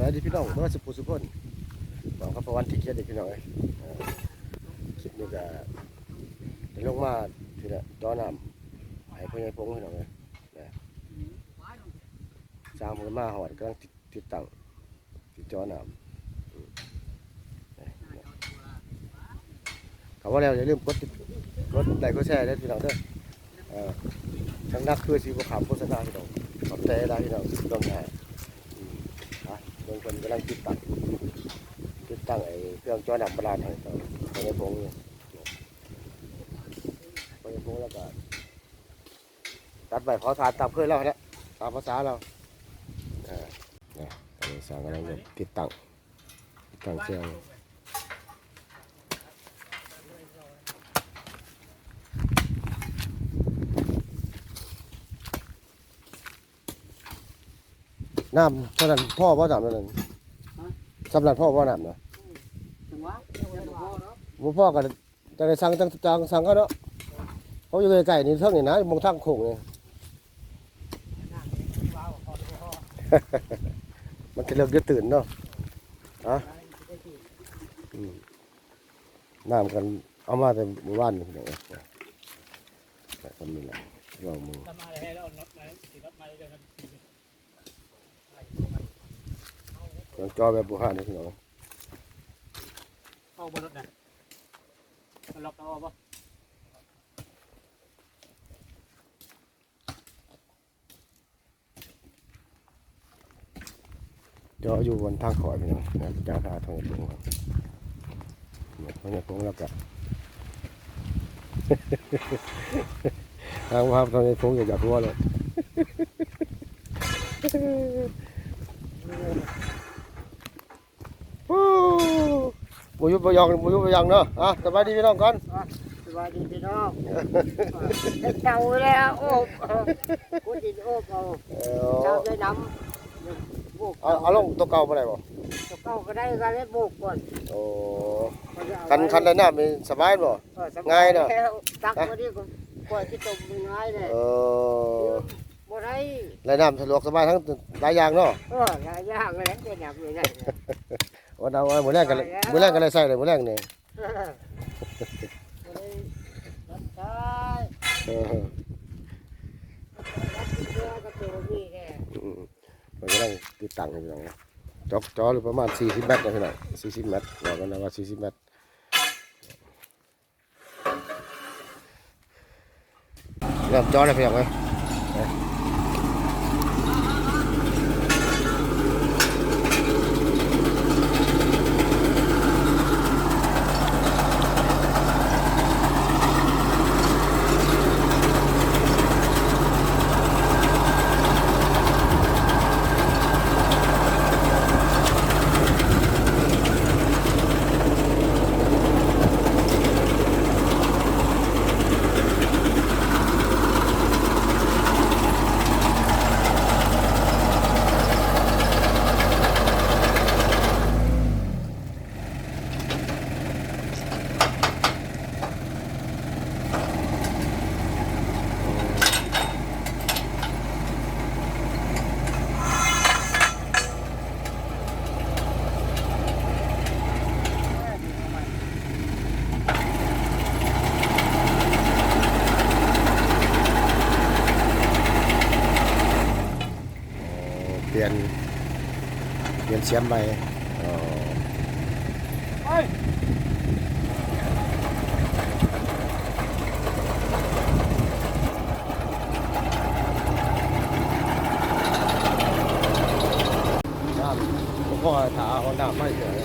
วัสดีพี่น้องเมื่อสุภุสุพนบอกครับประวันที่เกียรติพี่น้องคลิปนี้ก็ได้ลงมาทีละจอน้ำให้พ่อใหญ่พงพี่น้องเลยสร้างพลมาหอดกำลังติดตั้งติดจอนำอืมนะเขาว่าแล้วอย่าลืมกดติดกดไลค์กดแชร์ได้พี่น้องด้อเอ่อทั้งนักคือสีบุขามโฆษณาพี่น้องขอบใจได้พี่น้องต้องแห่อะ บางคนกำลังติดตั้งติดตั้งไอ้เครื่องจอหนังประหลาดให้เขาไปในพงเนี่ยไปในพงแล้วก็ตัดใบขอทานตามเคยแล้วนะตามภาษาเราอ่าเนี่ยตอนนี้สร้างกำลังจะติดตั้งติดตั้งเครื่อง น้ำเท่านั้นพ่อพ่อสามเท่านั้นสำหรับพ่อพ่อน้ำเนาะถึงว่าเดี๋ยวจะพอเนาะบ่พ่อก็จะได้สั่งจังจังสั่งเขาเนาะเขาอยู่ใกล้ๆนี่เท่านี้นะมองทางโค้งนี่นั่งว้าวพอพอมันจะเลิกจะตื่นเนาะฮะอืมน้ำกันเอามาแต่หมู่บ้านนี่พี่น้องเอ้ยแต่คนนี้แหละลองมือทำอะไรให้เราน็อตไหมสีน็อตไหมเดี๋ยวครับ เครื่องจอแบบบุหานี่พี่น้องเข้าบนรถนะมันล็อกเอาปะจออยู่บนทางขอยพี่น้องนะจ้าพาทางตรงครับเนี่ยทางตรงแล้วก็ทางภาพทางตรงอย่าอยากรู้เลย โอ้บุ ยุบยองบุยุบยองเนาะอะสบายดีพี่น้องก่อนสวัสดีพี่น้องเจ้าแล้วโอ้กูดินโอ้เอาเอเจ้าอได้น้ำบุกเอาเอาลงตัวเก่าไปไหนบ่เก้าก็ได้กันเลยบุกก่อนโอ้คันคันได้น้ำนี่สบายบ่ง่ายเนอะตักมาดิก็กว่าที่ตมง่ายเลยเออบ่ได้ได้น้ำสะดวกสบายทั้งหลายอย่างเนาะเออหลายอย่างเลยเป็นแบบนี้ได้ วันเอาไว้มื้อแรกกันเลยมื้อแรกกันเลยใส่เลยมื้อแรกนี่บ่ได้รับใช้เออรับเรือก็ตัวนี้แค่อืมมันกำลังติดตั้งอยู่พี่น้องจอจอหรือประมาณ40เมตรนะพี่น้อง40เมตรบอกกันนะว่า40เมตรเริ่มจอแล้วพี่น้องเอ้ยเปลี่ยน เปลี่ยนเสียม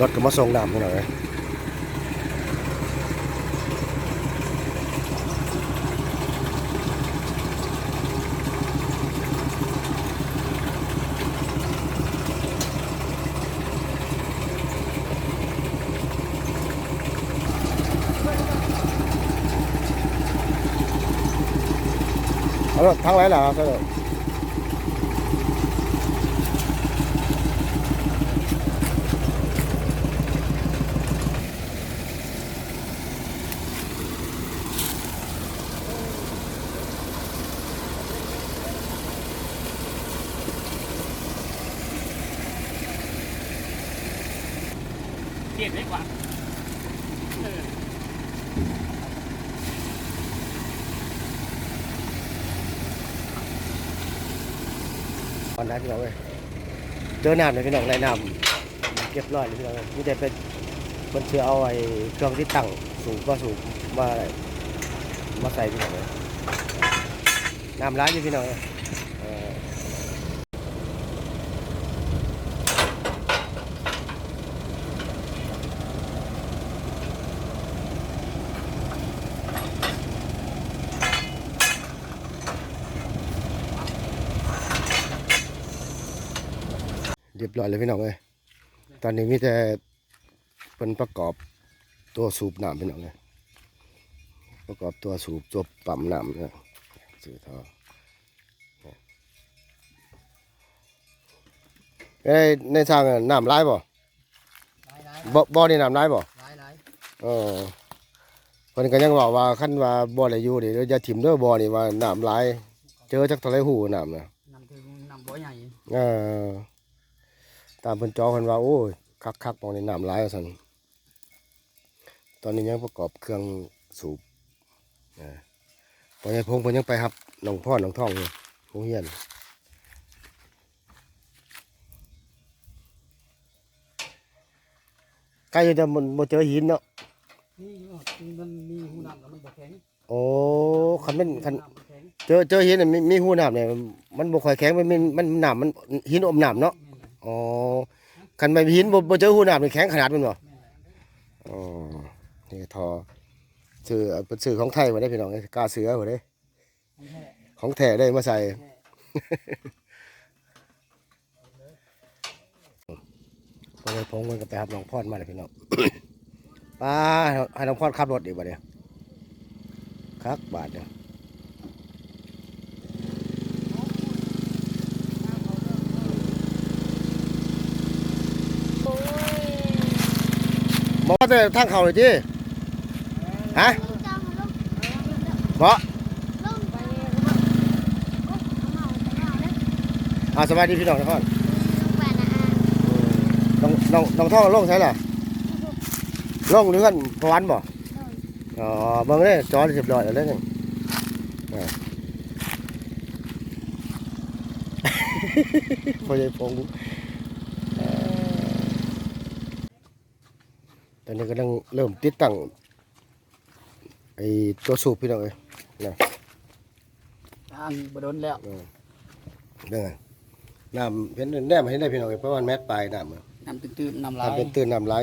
รถก็มาส่งน้ำหน่อย好了，汤来了啊，这个。 อนนั้นพี่น้องเว้ยเจอน้ำเลยพี่น้องไรน้ำเก็บร้อยเลยพี่น้องเลยนี่แต่เป็นมันเชื่อเอาไอ้เครื่องที่ตั้งสูงก็สูงมาอะไรมาใส่พี่น้องเลยน้ำร้ายอยู่พี่น้องเลย เรียบร้อยเลยพี่น้องเว้ยตอนนี้มีแต่เป็นประกอบตัวสูบน้ำพี่น้องเลยประกอบตัวสูบตัวปั๊มน้ำเนี่ยสื่อท่อเอ้ยในทางน้ำร้ายบ่หลายหลายบ่บ่นี่น้ำร้ายบ่หลายหลายเออเพิ่นก็ยังบอกว่าคันว่าบ่ได้อยู่นี่เดี๋ยวจะถิ่มเด้อบ่นี่ว่าน้ำหลาย เจอจักเท่าไรหูน้ำน่ะนำถึงนำบ่อใหญ่เออ ตามเพิ่นจอเพิ่นว่าโอ้ยคักๆมองนี่น้ำหลายว่าซั่นตอนนี้ยังประกอบเครื่องสูบเออพอใหญ่พงเพิ่นยังไปรับน้องพ่อน้องท่องอยู่โรงเรียนใกล้จะมันบ่เจอหินเนาะนี่มันมีหูน้ำแล้วมันบ่แข็งโอ้คันเป็นคันำบ่แข็งเจอเจอหินน่ะมีมีหูน้ำเนี่ยมันบ่ค่อยแข็งมันมีมันน้ำมันหินอมน้ำเนาะแม่นเลย อ๋อคันไม่มีหินบ่บ่เจอหูน้ำนี่แข็งขนาดมันบ่แม่นเลยอ๋อนี่ทอชื่อเป็นชื่อของไทยบ่ได้พี่น้องเอ้ยกาเสือบ่ได้ของแท้ได้มาใส่พอเลยพงมันก็ไปรับน้องพ่อมาเลยพี่น้องป้าให้น้องพ่อขับรถดีกว่าเดี๋ยวคักบาทเดีย บอกว่าแต่ทางเขาเลยจีฮะบอกอ่าสบายดีพี่น้องนะพ่อน้องน้องน้องท่องลงใช่หรอลงหรือกันพวันบ่อ๋อเบิ่งเลยจอเรียบร้อยแล้วเนี่ยพอใหญ่พงเอ่อต อนนี้กำลังเริ่มติดตั้งไอ้ตัวสูบพี่น้องเอ้ยทางบ่โดนแล้วเออเรื่องไงน้ำเห็นแนมเห็นได้พี่น้องเอ้ยประมาณแมตรปลายน้ำอะน้ำตื้นๆน้ำลายน้ำเป็นตื่นน้ำไหลาย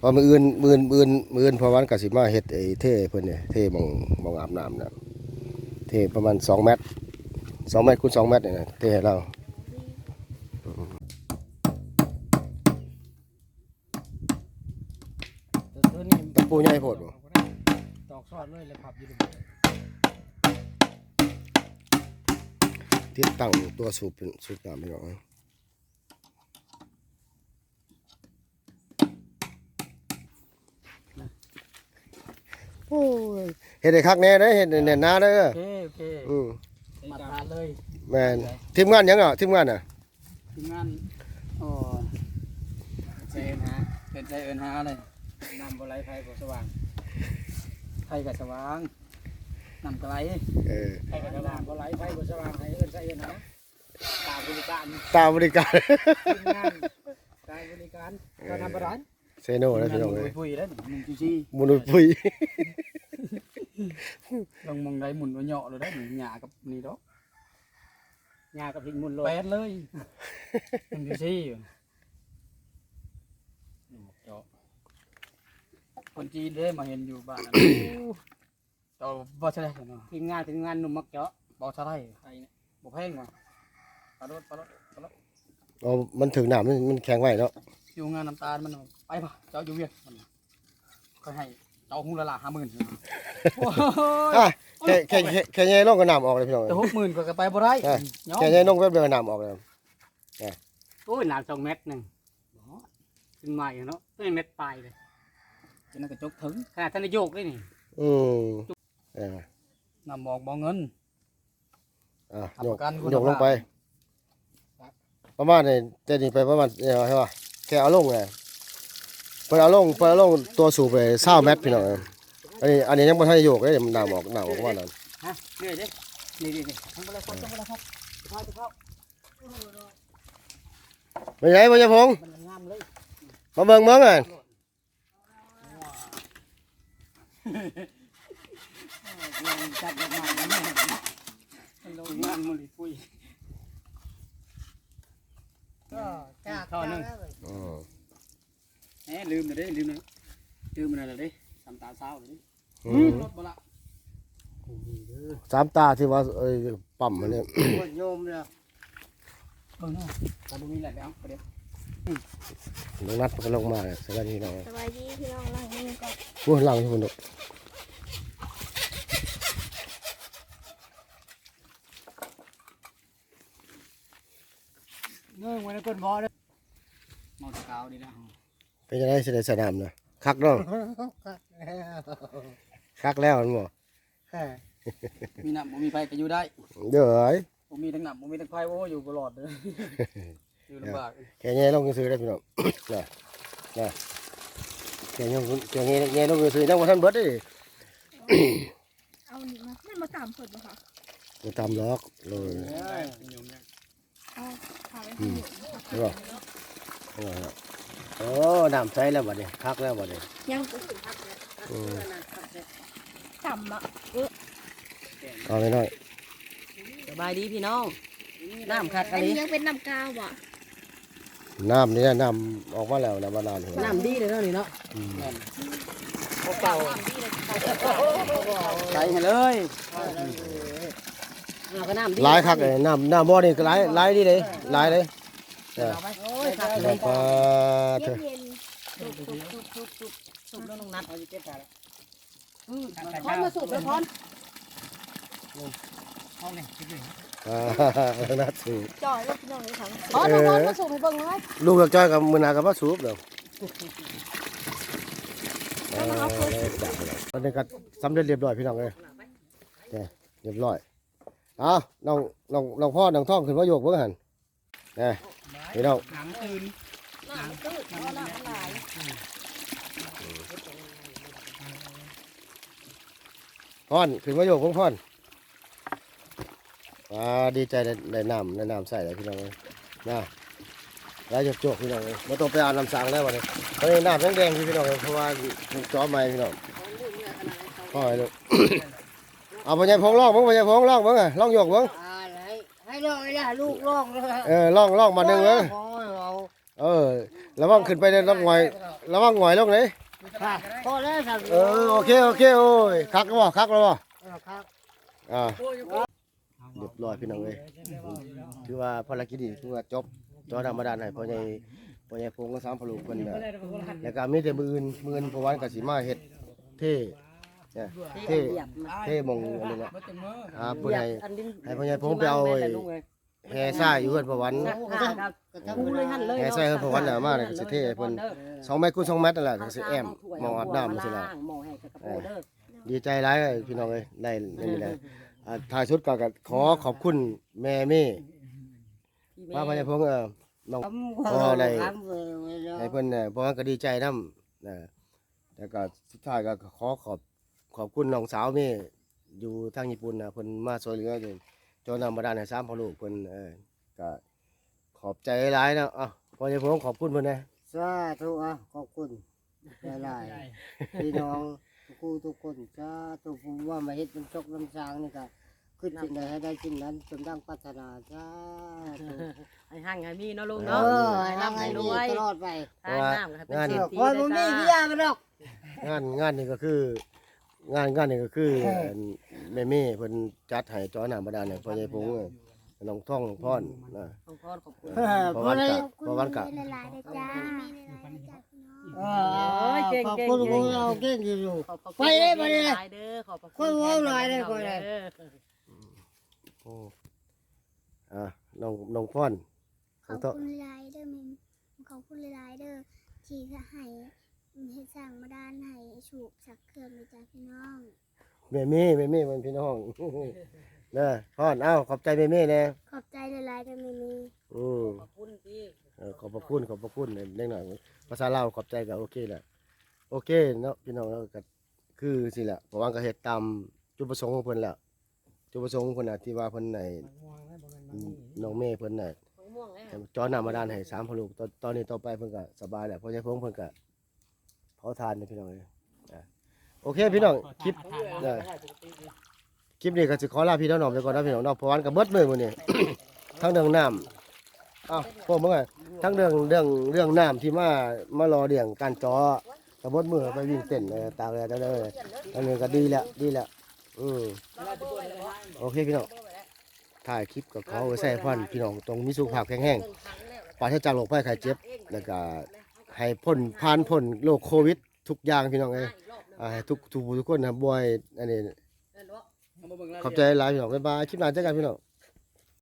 พอมืออื่นมืออื่นมืออื่นมืออื่นพอวันกสิมาเฮ็ดไอ้เท่เพิ่นเนี่ยเท่หมองหมองอาบน้ำนะเท่ประมาณสองเมตรสองเมตรคูณสองเมตรเนี่ยนะเท่ให้เรา ปูใหญ่โพดบ่ตอกซอดเลยเลยพับอยู่ตรงนี้ติดตั้งตัวสูบเป็นสูบน้ำพี่น้องเอ้ยโอ้ยเฮ็ดได้คักแน่เด้อเฮ็ดได้แน่นหนาเด้อโอเคโอเคอืมมาทานเลยแม่นทีมงานหยังอะทีมงานอะทีมงานโอ้ใจเอินหาเป็นใจเอินหาเลย นำบ่ไหลไฟบ่สว่างไฟก็สว่างนำก็ไหลเออไฟก็สว่างบ่ไหลไฟบ่สว่างให้เอินใจเอินหาตามบริการตามบริการทีมงานการบริการการทำประร้านเซโน่แล้วพี่น้องเลเอ้ยยปุยแล้วหนึ่งจีซี่มนุษย์ปุยลงมองได้หมุนว่าเหยาะเลยได้หนึ่งหยากับนี่ดอกยากับพิงมุนโลแปดเลยหนึ่งจีซี่เจาะ คนจีนเด้มาเห็นอยู่บ้านนั่นเจาะบ่ใช่ได้เนาะทีมงานทีมงานหนุ่มมักเจาะบ่ใช่ได้ไอ้เนี่ยบ่แพงว่ะปลาโดดปลาโดดปลาโดดอ๋อมันถึงหนามมันมันแข็งไว้เนาะอยู่งานน้ำตาลมันเอาไปป่ะเจ้าอยู่เวียงมันก็ให้เจ้าหุงละละห้าหมื่นอะแค่แค่แค่แค่แย่ลงก็น้ำออกเลยพี่น้องแต่หกหมื่นก็ไปบ่ได้อะยอมแค่แย่ลงแป๊บเดียวก็น้ำออกเลยโอ้ยน้ำสองเม็ดหนึ่งขึ้นมาอยู่เนาะไม่เม็ดปลายเลย จะนั่นก็จกถึงขนาดท่านนายโยกเลยนี่อืมเออนำบอกบ่เงิน อะรับโยปกระกันคุณโยกลงภาพ ไป ประมาณนี้แต่นี่ไปประมาณเนี่ยใช่ป่ะแค่เอาลงไงเปิดเอาลงเปิดเอาลงตัวสูบไปเศร้าแมทพี่น้องอันนี้อันนี้ยังไม่ทันได้โยกเลยเดี๋ยวมันน้ำออกน้ำออกประมาณนั้นฮะเรื่อยเด้นี่นี่นี่ทั้งหมดเลยครับทั้งหมดเลยครับเข้าเข้าเป็นไงพ่อใหญ่พงษ์มันงามเลยมาเบิ่งเมืองอะ จับดอกไม้แล้วเนี่ยมันลงงามมันเลยปุ้ยก็จากท่อหนึ่งอืมแหมลืมเลยเด้ลืมเลยลืมมันอะไรเด้ทำตาเศร้าเลยอืมรถบ่ละสามตาที่ว่าเอ้ยปั๊มมันเนี่ยปวดโยมเลยเบิ่งเนาะแต่บ่มีอะไรไปเอาไปเดี๋ยว น้องนัดมันก็ลงมาสวัสดีน้องสบายดีพี่น้องหลังนี้ก็พูดหลังที่คุณดูเนื่องไว้ในก้นบ่อเลยเมาตะกาวดีนะเป็นยังไงเสด็จสนามนะคักเนาะคักแล้วมันบ่มีน้ำบ่มีไฟก็อยู่ได้ เด้อไอ้บ่มีทั้งน้ำบ่มีทั้งไฟโอ้อยู่บ่รอดเลย อยู่ลำบากแค่แง่ลงซื้อได้พี่น้องน่ะน่ะแค่แง่แค่แง่แง่ลงซื้อยังบ่ทันเบิดเด้เอาหนิมาไม่มาตามเปิดบ่ค่ะบ่ตามล็อกเลยเอาพาไปให้อยู่เห็นบ่เออโอ้น้ำใสแล้วบัดนี้คักแล้วบัดนี้ยังอืมต่ำละเอาไปหน่อยสบายดีพี่น้องน้ำคักอัอะนไรนี้ยังเป็นน้ำกาวบ่ น้ำนี่นะน้ำออกมาแล้วน้ำบาดาลน้ำดีเลยเนาะนี่เนาะอืมเก่าใส่ให้เลยเอาก็น้ำดีหลายคักเลยน้ำน้ำบ่อนี่ก็หลายหลายดีเลยหลายเลยเออโอ้ยคักเลแล้วยก็เย็เถอะนเย็นสุกแล้วน้องนัดเอาเก็บไปแล้วพอนมาสูบแล้วพอนอ่าน่าสูบๆจ่อยแล้วพี่น้องเลยถังพอนพอนมาสูบให้เบิ่งเลยลูกกับจ้อยกับมือหนากับว่าสูบเดี๋ยวเออจับเลยตอนนี้ก็สำเร็จเรียบร้อยพี่น้องเลยเนี่ยเรียบร้อยเอาน้องน้องน้องพ่อน้องท่องขึ้นมาโยกเบิ่งหันเนี่ยพี่น้องหนังตื่นน้ำตื้นเพราะน้ำมันหลายพ่อนขึ้นมาโยกของพ่อน อ่าดีใจได้ได้น้ำได้น้ำใส่เลยพี่น้องเลยนะแล้วจะโจกพี่น้องเลยมาต้องไปอาบน้ำสางได้วันนี้ตอนนี้น้ำแดงๆพี่น้องเลยเพราะว่าถูกจ้อใหม่พี่น้องพ่อให้ลูกเอาไปยังพงลองบ้างไปยังพงลองบ้างอะลองโยกบ้างอะไรให้ลองเลยล่ะลูกลองเลยเออลองลองมาหนึ่งเลยโอ้ยเอาเออระวังขึ้นไปในลองหงอยระวังหงอยลงเลยค่ะพอแล้วสั่งเออโอเคโอเคโอ้ยคักแล้วบ่คักแล้วบ่ครับอ่า เรียบร้อยพี่น้องเลยถือว่าภารกิจนี้ถือว่าจบจอธรรมดาให้พ่อใหญ่พ่อใหญ่พงก็สามพลูกเพิ่นน่ะแล้วก็มีแต่มืออื่นมืออื่นเพราะวันก็สิมาเฮ็ดเท่เนี่ยเท่เหยียบมาเท่มงอันนี้แหละบ่เต็มมืออ่าเพิ่นให้อันดินให้พ่อใหญ่พงไปเอาไอ้แห่ซ่าอยู่เพิ่นเพราะวันกูเลยหันเลยแห่ซ่าเพิ่นเพราะวันน่ะมาเนี่ยก็สิเท่ให้เพิ่นสองเมตรคูณสองเมตรนั่นแหละก็สิแอมมองอาบน้ำมันสิล่ะหมอแห้งกับกระโปรงเด้อดีใจร้ายเลยพี่น้องเลยได้นี่แหละ อ่าท้ายสุดก็ก็ขอขอบคุณแม่เม่ป้าพญาพงษ์เออน้องพออะไรให้เพิ่นเนี่ยเพราะว่าก็ดีใจนํนะแต่ก็สุดท้ายก็ขอขอบขอบคุณน้องสาวเม่อยู่ทางญี่ปุ่นนะเพิ่นมาช่วยเหลือจนจนนำมาได้ให้สามพ่อลูกเพิ่นเออก็ขอบใจหลายๆนะอะพญาพงษ์ขอบคุณเพิ่นนะ สาธุอะขอบคุณหลายๆพี่น้องทุ กคู่ทุกคนสาธุผมว่ามาเฮ็ดเป็นจกน้ำสางนี่ก็ขึ้นสิ่งใดให้ได้สิ่งนั้นจนดังปรารถนาสาธุให้ห่างให้มีเนาะลุงเอเนาะอให้ร่ำให้รวยตลอดไปทานน้ำก็ให้เป็นงานเศรษคอยฐีบ่มีได้ที่จ้ายามันดอกงานงานนี่ก็คือ งานงานนี่ก็คือแม่เม่เพิ่นจัดให้จอหน้าบาดาลเนี่ยพ่อใหญ่พงษ์เออน้องท่องพรนะของพรขอบคุณเออเพราะพอวันได้กะเพราะวันกะหลายๆ เลยจ้าอเออขอบคุณพวกเราเก่งอยู่ ขอบพระไปคุณเลยไปเลยหาๆเด้อขอบพระค่อยเว้าหลายเลยค่อยเลย โอ้อะน้องน้องพรขอบคุณหลายเด้อแม่ขอบคุณหลายเด้อที่จะให้เฮ็ดสร้างมาด้านให้ฉุกสักเครื่องมีจ้าพี่น้องแม่เม่แม่เม่มันพี่น้องเด้อพรเอ้าขอบใจแม่เม่แน่ขอบใจหลายๆเด้อแม่มีอืมขอบคุณพี่ เออขอบพระคุณขอบพระคุณเล็กหน่อย ภาษาลาวขอบใจก็โอเคแหละโอเคเนาะพี่น้องแล้วก็คือสิแหละเพราะว่าก็เฮ็ดตามจุดประสงค์ของเพิ่นแหละจุดประสงค์ของเพิ่นน่ะที่ว่าเพิ่นไหนน้องเมย์เพิ่นน่ะม่วงแล้วจอหน้ามาด้านให้สามพลูกตอนตอนนี้ต่อไปเพิ่นก็สบายแหล้วเพราะฉะนั้นเพิ่นก็เผาทานนี่พี่น้องเอ้ยโอเคพี่น้องคลิปคลิปนี้ก็สิขอลาพี่น้องไปก่อนนะพี่น้องเนาะเพราะว่าก็เบิดมือมื้อนี้ทั้งเรื่องน้ำอ้าวพวกมึงอะ ทั้งเรื่องเรื่องเรื่องน้ำที่มามารอเลี้ยงการจอกระบดมือไปวิ่งเต้นเออตากเลยตาเลยอันนี้ก็ดีแล้วดีแล้วอืมโอเคพี่น้องถ่ายคลิปกับเขาใส่ฟันพี่น้องตรงมีสุขภาพแข็งแรงปราศจากโรคภัยไข้เจ็บแล้วก็ให้พ้นผ่านพ้นโรคโควิด ทุกอย่างพี่น้องเอ้ยทุกทุกทุกคนนะบอยอันนี้ขอบใจหลายพี่น้องบ๊ายบายคลิปหน้าเจอกันพี่น้อง